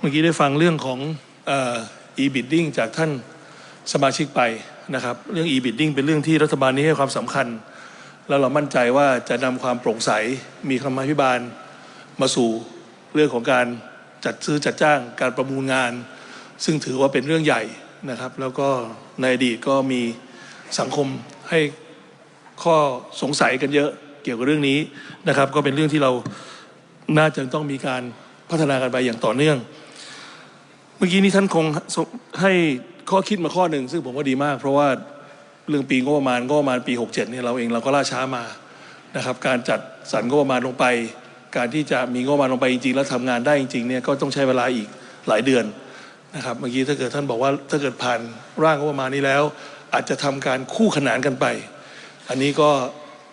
เมื่อกี้ได้ฟังเรื่องของเอ่อ e-bidding จากท่านสมาชิกไปนะครับ เรื่อง e-bidding เป็นเรื่องที่รัฐบาลนี้ให้ความสำคัญ แล้วเรามั่นใจว่าจะนำความโปร่งใสมีคำอภิบาลมาสู่เรื่องของการจัดซื้อจัดจ้างการประมูลงาน ซึ่งถือว่าเป็นเรื่องใหญ่นะครับ แล้วก็ในอดีตก็มีสังคมให้ข้อสงสัยกันเยอะเกี่ยวกับเรื่องนี้นะครับ ก็เป็นเรื่องที่เราน่าจะต้องมีการพัฒนากันไปอย่างต่อเนื่อง มื่อกี้นี้ท่านคงให้ข้อคิดมาข้อหนึ่งซึ่งผมว่าดีมาก เพราะว่าเรื่องปีงบประมาณงบประมาณปี 67เนี่ยเราเองเราก็ล่าช้ามานะครับการจัดสรรงบประมาณลงไป การที่จะมีงบประมาณลงไปจริงๆแล้วทำงานได้จริงๆเนี่ยก็ต้องใช้เวลาอีกหลายเดือนนะครับเมื่อกี้ถ้าเกิดท่านบอกว่าถ้าเกิดผ่านร่างงบประมาณนี้แล้ว อาจจะทำการคู่ขนานกันไป อันนี้ก็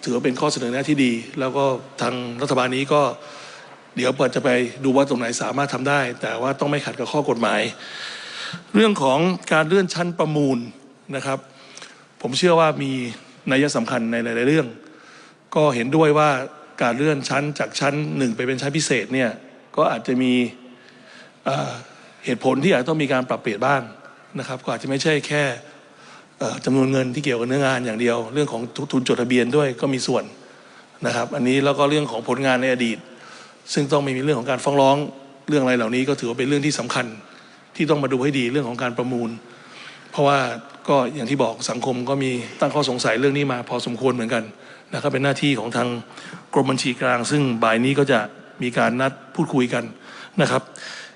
ถือว่าเป็นข้อเสนอแนะที่ดี แล้วก็ทางรัฐบาลนี้ก็ เดี๋ยวเปิดจะไปดูว่าตรงไหนสามารถทำได้ แต่ว่าต้องไม่ขัดกับข้อกฎหมาย เรื่องของการเลื่อนชั้นประมูลนะครับ ผมเชื่อว่ามีนัยสำคัญในหลาย ๆ เรื่อง ก็เห็นด้วยว่าการเลื่อนชั้นจากชั้นหนึ่งไปเป็นชั้นพิเศษเนี่ยก็อาจจะมีเหตุผลที่อาจจะต้องมีการปรับเปลี่ยนบ้างนะครับก็อาจจะไม่ใช่แค่เอ่อจำนวนเงินที่เกี่ยวกับเนื้องานอย่างเดียว เรื่องของทุนจดทะเบียนด้วยก็มีส่วนนะครับ อันนี้แล้วก็เรื่องของผลงานในอดีต ซึ่งต้องไม่มีเรื่องของการฟ้องร้องเรื่องอะไรเหล่านี้ก็ถือว่าเป็นเรื่องที่สำคัญที่ต้องมาดูให้ดีเรื่องของการประมูล เพราะว่าก็อย่างที่บอกสังคมก็มีตั้งข้อสงสัยเรื่องนี้มาพอสมควรเหมือนกันนะครับเป็นหน้าที่ของทางกรมบัญชีกลาง ซึ่งบ่ายนี้ก็จะมีการนัดพูดคุยกันนะครับ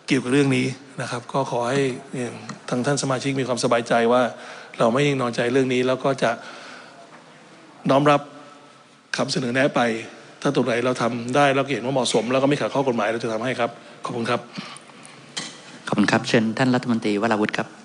เกี่ยวกับเรื่องนี้นะครับ ก็ขอให้ทางท่านสมาชิกมีความสบายใจว่าเราไม่ยิ่งนอนใจเรื่องนี้แล้วก็จะน้อมรับคำเสนอแนะไป ถ้าตรงไหนเราทำได้เราเห็นว่าเหมาะสม แล้วก็ไม่ขัดข้อกฎหมายเราจะทำให้ครับ ขอบคุณครับ ขอบคุณครับ เชิญท่านรัฐมนตรีวราวุฒิครับ